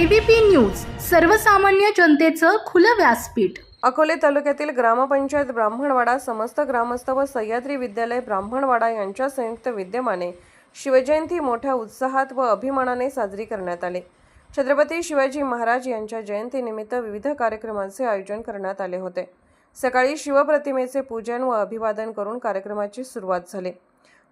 ABP news सर्वसामान्य जनतेचं खुलं व्यासपीठ. अकोले तालुक्यातील ग्रामपंचायत ब्राह्मणवाडा समस्त ग्रामस्थ व सह्याद्री विद्यालय ब्राह्मणवाडा यांच्या संयुक्त विद्यमाने शिवजयंती मोठ्या उत्साहात व अभिमानाने साजरी करण्यात आली. छत्रपती शिवाजी महाराज यांच्या जयंतीनिमित्त विविध कार्यक्रमांचे आयोजन करण्यात आले होते. सकाळी शिवप्रतिमेचे पूजन व अभिवादन करून कार्यक्रमाची सुरुवात झाली.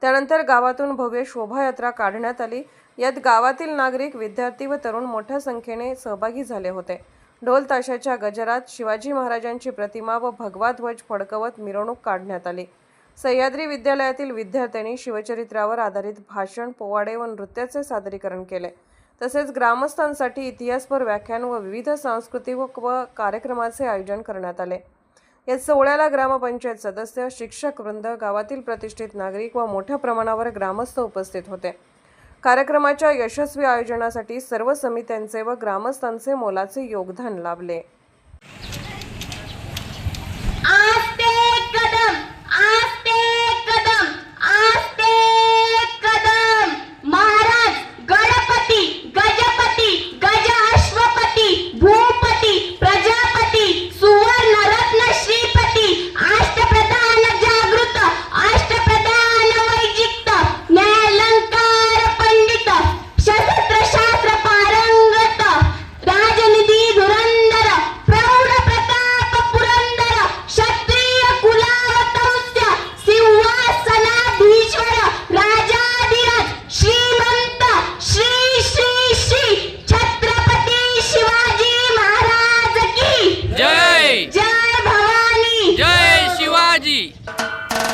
त्यानंतर गावातून भव्य शोभायात्रा काढण्यात आली. यात गावातील नागरिक विद्यार्थी व तरुण मोठ्या संख्येने सहभागी झाले होते. ढोल ताशाच्या गजरात शिवाजी महाराजांची प्रतिमा व भगवा ध्वज फडकवत मिरवणूक काढण्यात आली. सह्याद्री विद्यालयातील विद्यार्थ्यांनी शिवचरित्रावर आधारित भाषण पोवाडे व नृत्याचे सादरीकरण केले. तसेच ग्रामस्थांसाठी इतिहासपर व्याख्यान व विविध सांस्कृतिक व कार्यक्रमाचे आयोजन करण्यात आले. या सोहळ्याला ग्रामपंचायत सदस्य शिक्षक वृंद गावातील प्रतिष्ठित नागरिक व मोठ्या प्रमाणावर ग्रामस्थ उपस्थित होते. कार्यक्रमाच्या यशस्वी आयोजनासाठी सर्व समित्यांचे व ग्रामस्थांचे मोलाचे योगदान लाभले.